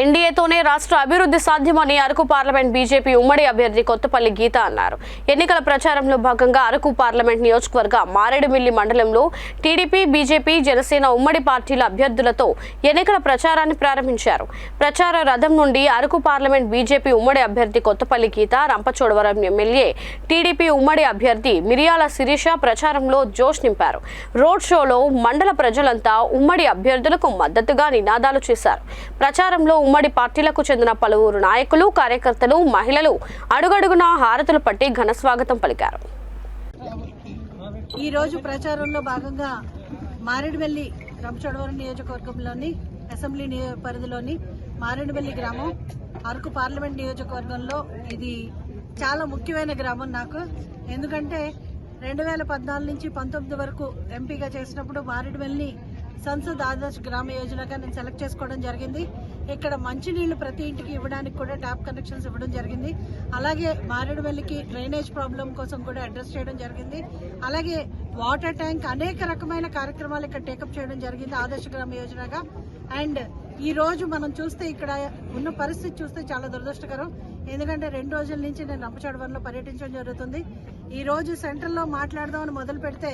ఎన్డీఏతోనే రాష్ట్ర అభివృద్ధి సాధ్యమని అరకు పార్లమెంట్ బీజేపీ ఉమ్మడి అభ్యర్థి కొత్తపల్లి గీత అన్నారు. ఎన్నికల ప్రచారంలో భాగంగా అరకు పార్లమెంట్ నియోజకవర్గ మారేడుమిల్లి మండలంలో టీడీపీ బీజేపీ జనసేన ఉమ్మడి పార్టీల అభ్యర్థులతో ఎన్నికల ప్రచారాన్ని ప్రారంభించారు. ప్రచార రథం నుండి అరకు పార్లమెంట్ బీజేపీ ఉమ్మడి అభ్యర్థి కొత్తపల్లి గీత రంపచోడవరం ఎమ్మెల్యే టీడీపీ ఉమ్మడి అభ్యర్థి మిరియాల శిరీష ప్రచారంలో జోష్ నింపారు. రోడ్ షోలో మండల ప్రజలంతా ఉమ్మడి అభ్యర్థులకు మద్దతుగా నినాదాలు చేశారు. ప్రచారంలో ఉమ్మడి పార్టీలకు చెందిన పలువురు నాయకులు కార్యకర్తలు మహిళలు అడుగడుగునా హారతులు పట్టి ఘన స్వాగతం పలికారు. ఈ రోజు ప్రచారంలో భాగంగా మారేడుమల్లి రంపచోడవరం నియోజకవర్గంలోని అసెంబ్లీ నియో- పరిధిలోని మారేడుమల్లి గ్రామం అరకు పార్లమెంట్ నియోజకవర్గంలో ఇది చాలా ముఖ్యమైన గ్రామం నాకు. ఎందుకంటే రెండు వేల పద్నాలుగు నుంచి పంతొమ్మిది వరకు ఎంపీగా చేసినప్పుడు మారేడుమల్లి సంసద్ ఆదర్శ్ గ్రామ యోజనగా నేను సెలెక్ట్ చేసుకోవడం జరిగింది. ఇక్కడ మంచినీళ్ళు ప్రతి ఇంటికి ఇవ్వడానికి కూడా ట్యాప్ కనెక్షన్స్ ఇవ్వడం జరిగింది. అలాగే మారేడుమల్లికి డ్రైనేజ్ ప్రాబ్లం కోసం కూడా అడ్రస్ చేయడం జరిగింది. అలాగే వాటర్ ట్యాంక్ అనేక రకమైన కార్యక్రమాలు ఇక్కడ టేకప్ చేయడం జరిగింది ఆదర్శ గ్రామ యోజనగా. అండ్ ఈ రోజు మనం చూస్తే ఇక్కడ ఉన్న పరిస్థితి చూస్తే చాలా దురదృష్టకరం. ఎందుకంటే రెండు రోజుల నుంచి నేను రంపచోడవరంలో పర్యటించడం జరుగుతుంది. ఈ రోజు సెంట్రల్లో మాట్లాడదామని మొదలు పెడితే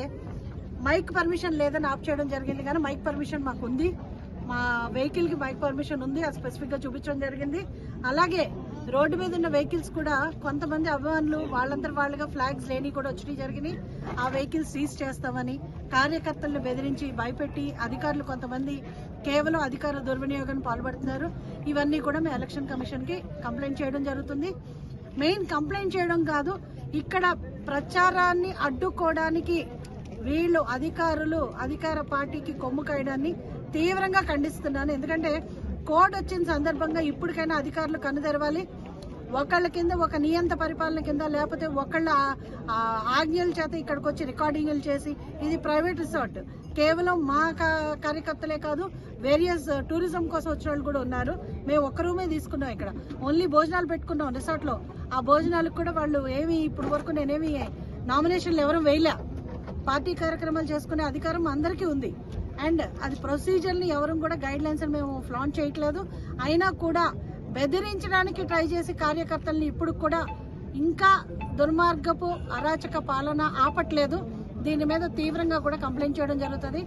మైక్ పర్మిషన్ లేదని ఆప్ చేయడం జరిగింది. కానీ మైక్ పర్మిషన్ మాకు ఉంది మా వెహికల్కి పర్మిషన్ ఉంది అది స్పెసిఫిక్గా చూపించడం జరిగింది. అలాగే రోడ్డు మీద ఉన్న వెహికల్స్ కూడా కొంతమంది అభిమానులు వాళ్ళందరూ వాళ్ళుగా ఫ్లాగ్స్ లేని కూడా వచ్చినాయి జరిగినాయి. ఆ వెహికల్స్ సీజ్ చేస్తామని కార్యకర్తలను బెదిరించి భయపెట్టి అధికారులు కొంతమంది కేవలం అధికార దుర్వినియోగం పాల్పడుతున్నారు. ఇవన్నీ కూడా మేము ఎలక్షన్ కమిషన్కి కంప్లైంట్ చేయడం జరుగుతుంది. మెయిన్ కంప్లైంట్ చేయడం కాదు ఇక్కడ ప్రచారాన్ని అడ్డుకోవడానికి వీళ్ళు అధికారులు అధికార పార్టీకి కొమ్ము కాయడాన్ని తీవ్రంగా ఖండిస్తున్నాను. ఎందుకంటే కోడ్ వచ్చిన సందర్భంగా ఇప్పటికైనా అధికారులు కన్ను తెరవాలి ఒకళ్ళ కింద ఒక నియంత పరిపాలన కింద లేకపోతే ఒకళ్ళ ఆజ్ఞల చేత ఇక్కడికి వచ్చి రికార్డింగ్లు చేసి ఇది ప్రైవేట్ రిసార్ట్. కేవలం మా కార్యకర్తలే కాదు వేరియస్ టూరిజం కోసం వచ్చిన వాళ్ళు కూడా ఉన్నారు. మేము ఒక్క రూమే తీసుకున్నాం ఇక్కడ. ఓన్లీ భోజనాలు పెట్టుకున్నాం రిసార్ట్లో. ఆ భోజనాలకు కూడా వాళ్ళు ఏమి ఇప్పుడు వరకు నేనేమి నామినేషన్లు ఎవరూ వేయలే. పార్టీ కార్యక్రమాలు చేసుకునే అధికారం అందరికీ ఉంది. అండ్ అది ప్రొసీజర్ని ఎవరు కూడా గైడ్ లైన్స్ మేము ఫ్లాన్ చేయట్లేదు. అయినా కూడా బెదిరించడానికి ట్రై చేసి కార్యకర్తల్ని ఇప్పుడు కూడా ఇంకా దుర్మార్గపు అరాచక పాలన ఆపట్లేదు. దీని మీద తీవ్రంగా కూడా కంప్లైంట్ చేయడం జరుగుతుంది.